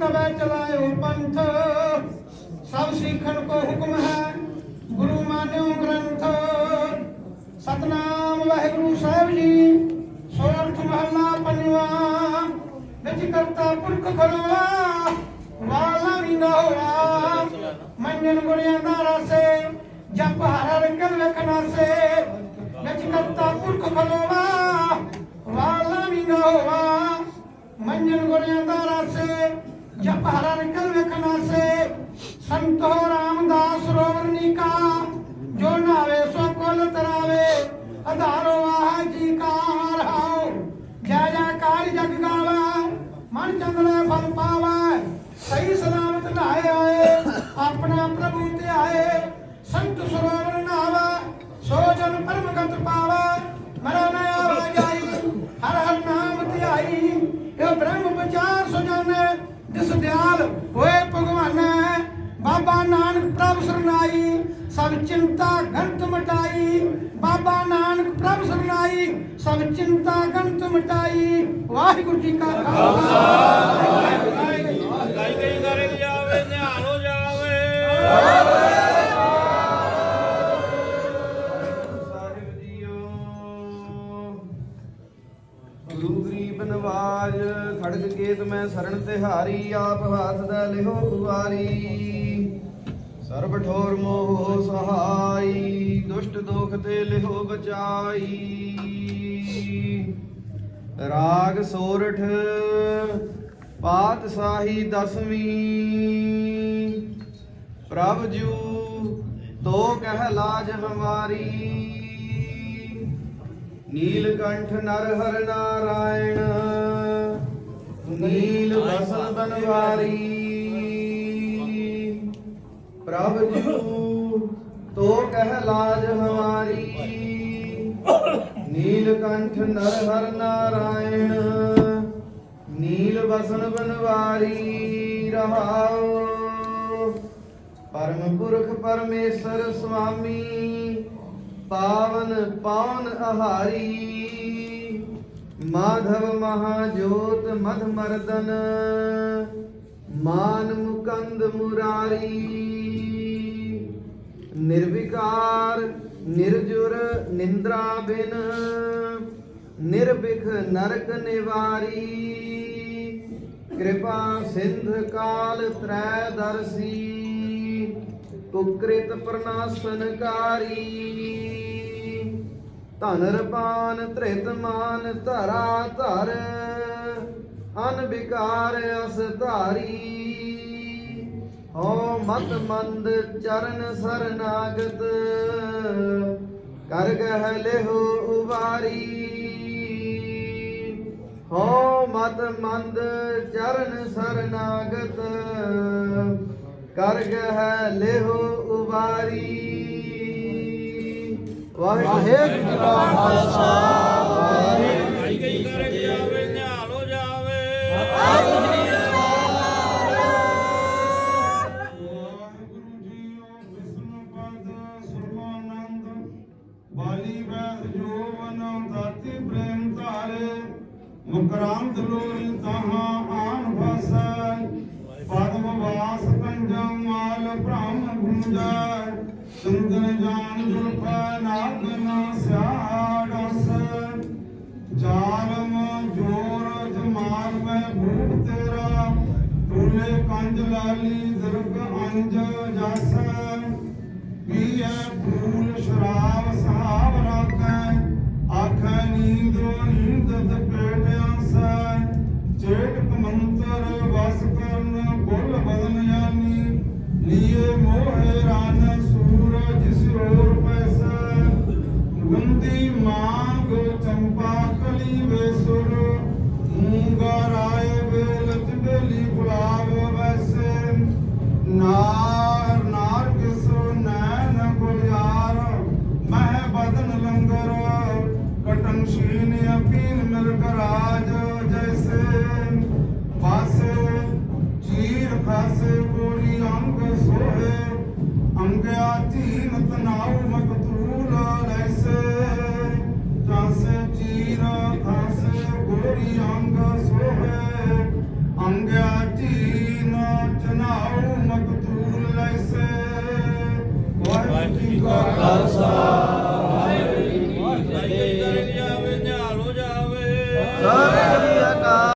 ਤਵੇ ਚਲਾਇਓ ਪੰਥ। ਸਭ ਸਿੱਖਣ ਕੋ ਹੁਕਮ ਹੈ, ਗੁਰੂ ਮਾਨਿਓ ਗ੍ਰੰਥ। ਸਤਨਾਮ ਵਾਹਿਗੁਰੂ ਸਾਹਿਬ ਜੀ ਸੋਰਠ ਮਹਲਾ ਪੰਜਵਾ। ਵਿੱਚ ਕਰਤਾ ਪੁਰਖ ਖਲੋਆ, ਵਾਲਾ ਵਿੰਗਾ ਹੋਆ ਮੰਨਣ ਗੁਰਿਆਂ ਦਾ ਰਸੇ, ਜਪ ਹਰ ਹਰ ਕਲ ਸੇ ਵਿੱਚ ਕਰਤਾ ਪੁਰਖ ਖਲੋਆ, ਵਾਲਾ ਵਿੰਗਾ ਹੋਆ ਮੰਨਣ ਗੁਰਿਆਂ ਦਾ ਰਸੇ ਜਪ ਹਰ ਹਰ ਵੇਖਣਾ ਸੇ ਸੰਤੋ ਰਾਮਦਾਸ ਰੋਵਰਨੀ ਕਾ ਜੋ ਨਾਵੇ ਸੋ ਕੁਲ ਤਰਾਵੇ, ਅਧਾਰੋ ਆਹ ਜੀ ਕਾ ਰਹਾਉ ਜੈ ਜੈਕਾਰ ਜਗ ਗਾਵੇ, ਮਨ ਚੰਦਲੇ ਫਲ ਪਾਵੇ। ਸਹੀ ਸਲਾਮਤ ਨਾਏ ਆਏ, ਆਪਣਾ ਪ੍ਰਭੂ ਤੇ ਆਏ ਸੰਤ ਸਰੋਵਰ ਨਾਵੇ, ਸੋ ਜਨ ਪਰਮ ਗਤ ਹੋਏ ਭਗਵਾਨ ਬਾਬਾ ਨਾਨਕ ਪ੍ਰਭ ਸਰਨਾਈ ਸਭ ਚਿੰਤਾ ਗੰਤ ਮਟਾਈ। ਬਾਬਾ ਨਾਨਕ ਪ੍ਰਭ ਸਰਨਾਈ ਸਭ ਚਿੰਤਾ ਗੰਤ ਮਟਾਈ। ਵਾਹਿਗੁਰੂ ਜੀ ਕਾ ਖਾਲਸਾ। ਗਾਈ ਗਈ ਕਰੇ ਜਾਵੇ ਨਿਹਾਲ ਹੋ ਜਾਵੇ ਸਾਹਿਬ ਜੀਓ ਗੁਰੂ ਗਰੀਬ ਨਵਾਜ ਖੜਗ ਕੇਤ ਮੈਂ ਸਰਣ ਤਿਹਾਰੀ, ਆਪ ਹਾਥ ਦਾ ਲਿਹੋ ਦੁਆਰੀ ਸਰਬ ਠੋਰ ਮੋਹ ਸਹਾਈ, ਦੁਸ਼ਟ ਦੋਖ ਤੇ ਲਿਹੋ ਬਚਾਈ। ਰਾਗ ਸੋਰਠ, ਪਾਤ ਪਾਤਸ਼ਾਹੀ ਦਸਵੀਂ। ਪ੍ਰਭ ਜੂ, ਤੋ ਕਹਿ ਲਾਜ ਹਮਾਰੀ। ਨੀਲਕੰਠ ਨਰ ਹਰ ਨਾਰਾਇਣ, ਨੀਲ ਬਸਨ ਬਨਵਾਰੀ ਪ੍ਰਭ ਜੂ ਤੋ ਕਹਿ ਲਾਜ ਹਮਾਰੀ। ਨੀਲਕੰਠ ਨਰ ਹਰ ਨਾਰਾਇਣ, ਨੀਲ ਬਸਨ ਬਨਵਾਰੀ ਰਹਾਓ। ਪਰਮ ਪੁਰਖ ਪਰਮੇਸ਼ਰ ਸੁਆਮੀ ਪਾਵਨ ਪਾਵਨ ਆਹਾਰੀ। ਮਾਧਵ ਮਹਾਜੋਤ ਮਧ ਮਰਦਨ। ਮਾਨ ਮੁਕੰਦ ਮੁਰਾਰੀ। ਨਿਰਵਿਕਾਰ, ਨਿਰਜੁਰ ਨਿੰਦਰਾ ਬਿਨ ਨਿਰਭਿਖ ਨਰਕ ਨਿਵਾਰੀ। ਕਿਰਪਾ ਸਿੰਧ ਕਾਲ ਤ੍ਰੈ ਦਰਸੀ। ਕੁਕ੍ਰਿਤ ਪ੍ਰਨਾਸਨਕਾਰੀ ਧਨ ਰਪਾਨ ਧ੍ਰਿਤ ਮਾਨ ਧਰਾ ਧਰ, ਅਨ ਵਿਕਾਰ ਅਸ ਧਾਰੀ। ਹੋ ਮਤ ਮੰਦ ਚਰਨ ਸਰਨਾਗਤ, ਕਰ ਗਹਿ ਲਿਹੋ ਉਵਾਰੀ। ਹੋ ਮਤ ਮੰਦ ਚਰਨ ਸਰਨਾਗਤ, ਕਰ ਗਹਿ ਲਿਹੋ ਉਵਾਰੀ। ਵਾਹਿਗੁਰੂ ਜੀ ਕਾ ਖਾਲਸਾ, ਵਾਹਿਗੁਰੂ ਗਾਈ ਗਈ ਕਰੇ ਨਿਹਾਲ ਹੋ ਜਾਵੇ ਵਾਹਿਗੁਰੂ ਜੀਓ ਵਿਸ਼ਨੂੰ ਪਦ ਸੁਰਮਾਨੰਦ ਆਨ ਫਸੈ ਪਦਮ ਵਾਸ ਕੰਜਮ ਮਾਲ ਬ੍ਰਹਮ ਭੁੰਜੈ ਸੁੰਦਰ ਜਾਨ ਜੁਲਫੈ ਨਾਗਨ ਸਿਆੜਸ, ਜਾਲਮ ਜੋਰ ਜਮਾਲ ਮੈਂ ਭੂਪ ਤੇਰਾ ਟੋਲੇ ਕੰਜ ਲਾਲੀ ਦਰਗ ਅੰਜ ਜਸ ਪੀਐ ਨਾਰ ਨਾਰ ਕਿਸ ਨੈਣ ਗੁਲਿਆਰ ਮਹਿ ਬਦਨ ਲੰਗਰ ਕਟਨ ਸ਼ੀਨ ਅਪੀਨ ਮਿਲ ਕਰਾ